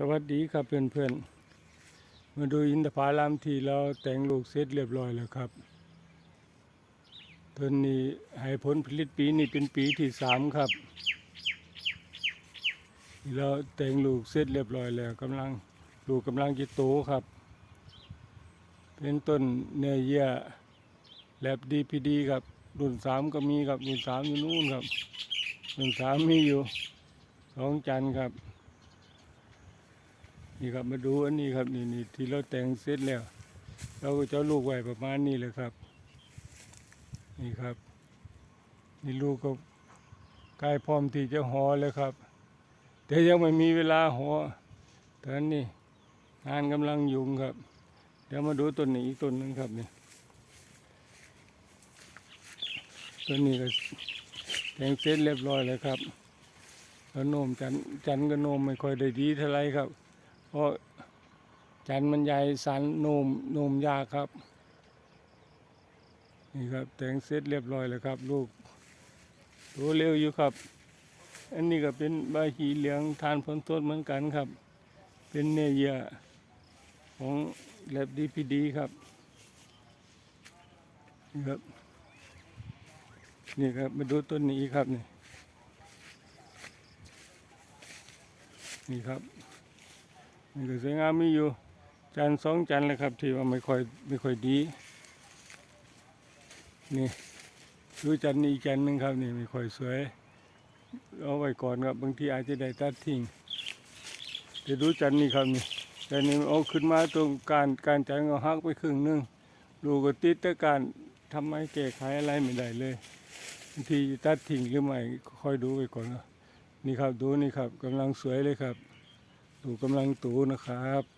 สวัสดีครับเพื่อนๆ มาดูอินทผลัมที่เราแต่งลูกเสร็จเรียบร้อยแล้วครับต้นนี้ให้ผลผลิตปีนี้เป็นปีที่สามครับ เราแต่งลูกเสร็จเรียบร้อยแล้วกำลังลูกกำลังจะโตครับ เป็นต้นเนื้อเยื่อแลบดีพีดีครับรุ่นสามก็มีครับรุ่นสามอยู่นู่นครับรุ่นสามมีอยู่สองจันครับ นี่ครับมาดูอันนี้ครับนี่นี่ที่เราแต่งเสร็จแล้ว เราก็จะลูกไว้ประมาณนี้เลยครับ นี่ครับ นี่ลูกก็ใกล้พร้อมที่จะห่อแล้วครับ แต่ยังไม่มีเวลาห่อตอนนี้งานกำลังยุ่งครับ เดี๋ยวมาดูต้นนี้อีกต้นหนึงครับนี่ต้นนี้ก็แต่งเสร็จเรียบร้อยแล้วครับแล้วโนมจันจันก็โนมไม่ค่อยได้ดีเท่าไรครับ ราะจันมันใหญ่สันนุ่มนุ่มยากครับ นี่ครับแต่งเสร็จเรียบร้อยแล้วครับลูกตัวเร็วอยู่ครับ อันนี้ก็เป็นใบหีเหลืองทานผลต้นเหมือนกันครับ เป็นเนื้อเยื่อของแลบดีพีดีครับนี่ครับ นี่ครับมาดูต้นนี้ครับนี่นี่ครับ นี่ก็สวยงามมีอยู่จานสองจานเลยครับ ที่ว่าไม่ค่อยไม่ค่อยดี นี่ดูจานนี้อีกจานหนึ่งครับนี่ไม่ค่อยสวย เอาไว้ก่อนครับบางทีอาจจะได้ตัดทิ้งจะดูจานนี้ครับนี่จานนี้เอาขึ้นมาตรงการการจานก็หักไปครึ่งหนึงดูก็ติดแต่การทำไมแก้ไขอะไรไม่ได้เลยบางทีตัดทิ้งหรือไม่ค่อยดูไว้ก่อนนี่ครับดูนี่ครับกำลังสวยเลยครับ ดูกำลังตูนะครับ